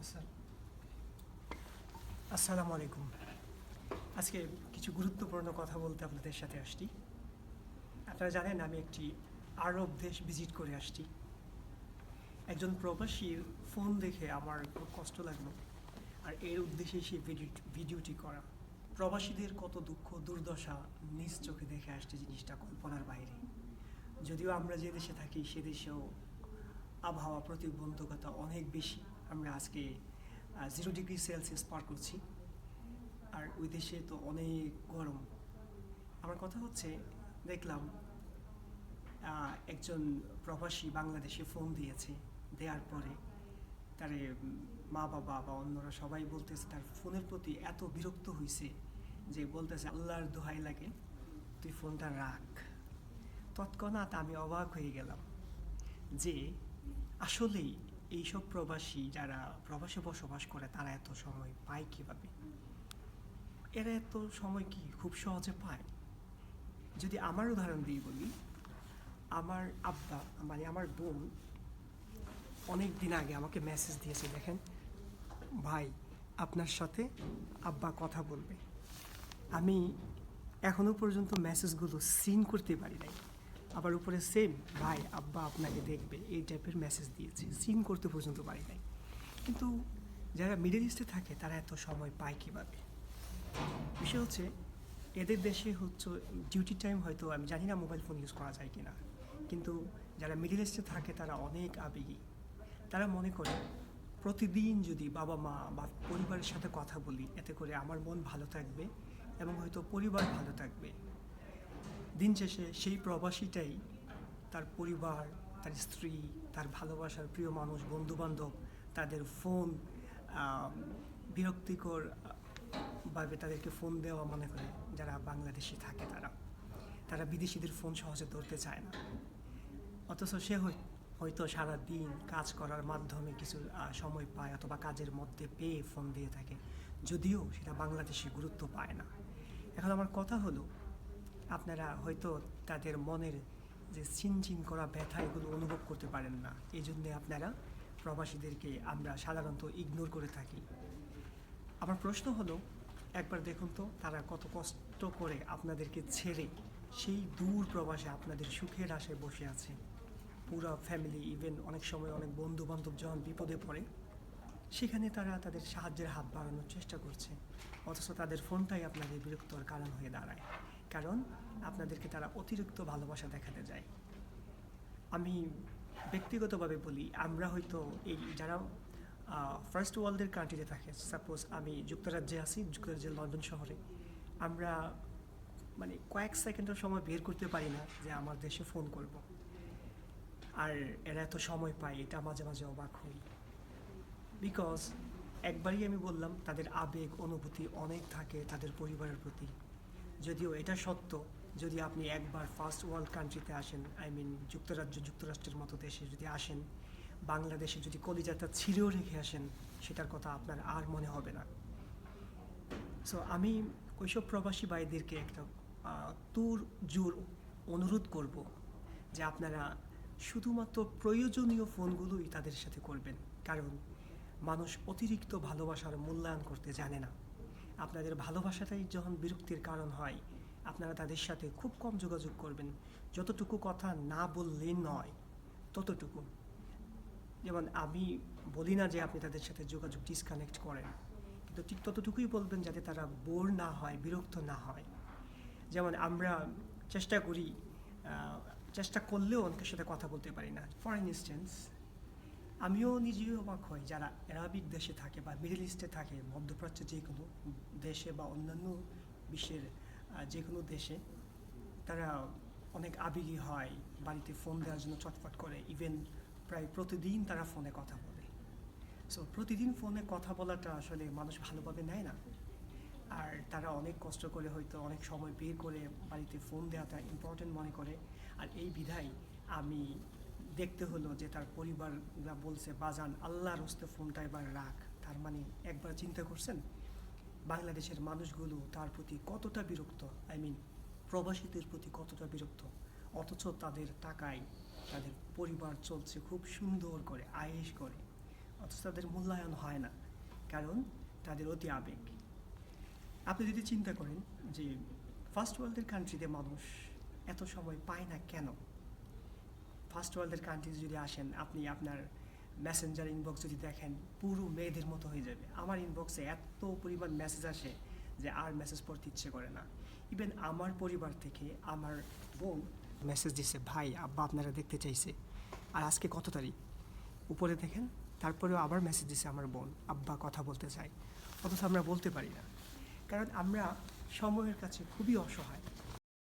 আচ্ছা। আসসালামু আলাইকুম। আজকে কিছু গুরুত্বপূর্ণ কথা বলতে আপনাদের সাথে আসছি। আপনারা জানেন আমি একটি আরব দেশ ভিজিট করে আসছি। একজন প্রবাসীর ফোন দেখে আমার খুব কষ্ট লাগল। আর এর উদ্দেশ্যে সেই ভিডিও ভিডিওটি করা। প্রবাসীদের কত দুঃখ, দুর্দশা নিজ চোখে দেখে আসছে জিনিসটা কল্পনার বাইরে। যদিও আমরা যে দেশে থাকি, সে দেশেও আবহাওয়া প্রতিবন্ধকতা অনেক বেশি। আমরা আজকে জিরো ডিগ্রি সেলসিয়াস পার করছি। আর ওই দেশে তো অনেক গরম। আমার কথা হচ্ছে, দেখলাম একজন প্রবাসী বাংলাদেশে ফোন দিয়েছে দেওয়ার পরে। তার মা বাবা বা অন্যরা সবাই বলতেছে, তার ফোনের প্রতি এত বিরক্ত হয়েছে যে বলতেছে, আল্লাহর দোহাই লাগে, তুই ফোনটা রাখ। তৎক্ষণাৎ আমি অবাক হয়ে গেলাম যে আসলেই এইসব প্রবাসী যারা প্রবাসে বসবাস করে, তারা এত সময় পায় কীভাবে? এরা এত সময় কি খুব সহজে পায়? যদি আমার উদাহরণ দিয়ে বলি, আমার আব্বা মানে আমার বোন অনেক দিন আগে আমাকে মেসেজ দিয়েছে, দেখেন। ভাই, আপনার সাথে আব্বা কথা বলবে। আমি এখনও পর্যন্ত মেসেজগুলো সিন করতে পারি নাই। আবার উপরে সেম ভাই, আব্বা আপনাকে দেখবে, এই টাইপের মেসেজ দিয়েছে সিন করতে পর্যন্ত পারি নাই। কিন্তু যারা মিডল ইস্টে থাকে, তারা এত সময় পায় কীভাবে? বিষয় হচ্ছে, এদের দেশে হচ্ছে ডিউটি টাইম হয়তো, আমি জানি না মোবাইল ফোন ইউজ করা যায় কিনা। কিন্তু যারা মিডল ইস্টে থাকে, তারা অনেক আবেগী। তারা মনে করে, প্রতিদিন যদি বাবা মা বা পরিবারের সাথে কথা বলি, এতে করে আমার মন ভালো থাকবে এবং হয়তো পরিবার ভালো থাকবে। দিন শেষে সেই প্রবাসীটাই তার পরিবার, তার স্ত্রী, তার ভালোবাসার প্রিয় মানুষ, বন্ধুবান্ধব, তাদের ফোন বিরক্তিকর ভাবে তাদেরকে ফোন দেওয়া মনে করে, যারা বাংলাদেশে থাকে তারা। তারা বিদেশিদের ফোন সহজে ধরতে চায় না। অথচ সে হয়- হয়তো সারা দিন কাজ করার মাধ্যমে কিছু সময় পায় অথবা কাজের মধ্যে পেয়ে ফোন দিয়ে থাকে। যদিও সেটা বাংলাদেশে গুরুত্ব পায় না। এখন আমার কথা হলো, আপনারা হয়তো তাদের মনের যে চিনচিন করা ব্যথা এগুলো অনুভব করতে পারেন না। এই জন্যে আপনারা প্রবাসীদেরকে আমরা সাধারণত ইগনোর করে থাকি। আমার প্রশ্ন হলো, একবার দেখুন তো তারা কত কষ্ট করে আপনাদেরকে ছেড়ে সেই দূর প্রবাসে আপনাদের সুখের আশায় বসে আছে। পুরো ফ্যামিলি ইভেন অনেক সময় অনেক বন্ধু বান্ধব যখন বিপদে পড়ে, সেখানে তারা তাদের সাহায্যের হাত বাড়ানোর চেষ্টা করছে। অথচ তাদের ফোনটাই আপনাদের বিরক্তর কারণ হয়ে দাঁড়ায়। কারণ আপনাদেরকে তারা অতিরিক্ত ভালোবাসা দেখাতে যায়। আমি ব্যক্তিগতভাবে বলি, আমরা হয়তো এই যারা ফার্স্ট ওয়ার্ল্ডের কান্ট্রিতে থাকে সাপোজ আমি যুক্তরাজ্যে আছি, যুক্তরাজ্যের লন্ডন শহরে, আমরা মানে কয়েক সেকেন্ডের সময় বের করতে পারি না যে আমার দেশে ফোন করব। আর এরা এত সময় পায়, এটা মাঝে মাঝে অবাক হই। বিকজ একবারই আমি বললাম, তাদের আবেগ, অনুভূতি অনেক থাকে তাদের পরিবারের প্রতি। যদিও এটা সত্য, যদি আপনি একবার ফার্স্ট ওয়ার্ল্ড কান্ট্রিতে আসেন আই মিন যুক্তরাজ্য, যুক্তরাষ্ট্রের মতো দেশে যদি আসেন, বাংলাদেশে যদি কলিজাটা ছিঁড়েও রেখে আসেন, সেটার কথা আপনার আর মনে হবে না। সো আমি ওইসব প্রবাসী ভাইদেরকে একটা তুর জোর অনুরোধ করব যে আপনারা শুধুমাত্র প্রয়োজনীয় ফোনগুলোই তাদের সাথে করবেন, কারণ মানুষ অতিরিক্ত ভালোবাসার মূল্যায়ন করতে জানে না। আপনাদের ভালোবাসাটাই যখন বিরক্তির কারণ হয়, আপনারা তাদের সাথে খুব কম যোগাযোগ করবেন। যতটুকু কথা না বললে নয়, ততটুকু। যেমন আমি বলি না যে আপনি তাদের সাথে যোগাযোগ ডিসকানেক্ট করেন, কিন্তু ঠিক ততটুকুই বলবেন যাতে তারা বোর না হয়, বিরক্ত না হয়। যেমন আমরা চেষ্টা করি চেষ্টা করলেও অনেকের সাথে কথা বলতে পারি না। ফর ইনস্টেন্স আমিও নিজেও অবাক হই যারা অ্যারাবিক দেশে থাকে বা মিডল ইস্টে থাকে, মধ্যপ্রাচ্যে যে কোনো দেশে বা অন্যান্য বিশ্বের যে কোনো দেশে তারা অনেক আবেগী হয়, বাড়িতে ফোন দেওয়ার জন্য চটপট করে ইভেন প্রায় প্রতিদিন তারা ফোনে কথা বলে। সো প্রতিদিন ফোনে কথা বলাটা আসলে মানুষ ভালোভাবে নেয় না। আর তারা অনেক কষ্ট করে হয়তো অনেক সময় বের করে বাড়িতে ফোন দেওয়াটা ইম্পর্টেন্ট মনে করে। আর এই বিধায় আমি দেখতে হলো যে তার পরিবাররা বলছে, বাজান, আল্লাহর হস্তে ফোনটা এবার রাখ। তার মানে একবার চিন্তা করছেন? বাংলাদেশের মানুষগুলো তার প্রতি কতটা বিরক্ত? আই মিন প্রবাসীদের প্রতি কতটা বিরক্ত? অথচ তাদের টাকায় তাদের পরিবার চলছে খুব সুন্দর করে, আয়েশ করে। অথচ তাদের মূল্যায়ন হয় না। কারণ তাদের অতি আবেগ। আপনি যদি চিন্তা করেন যে ফার্স্ট ওয়ার্ল্ডের কান্ট্রিতে মানুষ এত সময় পায় না কেন? ফার্স্ট ওয়ার্ল্ডের কান্ট্রিজ যদি আসেন, আপনি আপনার মেসেঞ্জার ইনবক্স যদি দেখেন, পুরো মেয়েদের মতো হয়ে যাবে। আমার ইনবক্সে এত পরিমাণ মেসেজ আসে যে আর মেসেজ পড়তে ইচ্ছে করে না। ইভেন আমার পরিবার থেকে আমার বোন মেসেজ দিছে, ভাই, আব্বা আপনারা দেখতে চাইছে। আর আজকে কত তারিখ? উপরে দেখেন, তারপরেও আবার মেসেজ দিছে আমার বোন, আব্বা, কথা বলতে চাই অথচ আমরা বলতে পারি না। কারণ আমরা সময়ের কাছে খুবই অসহায়।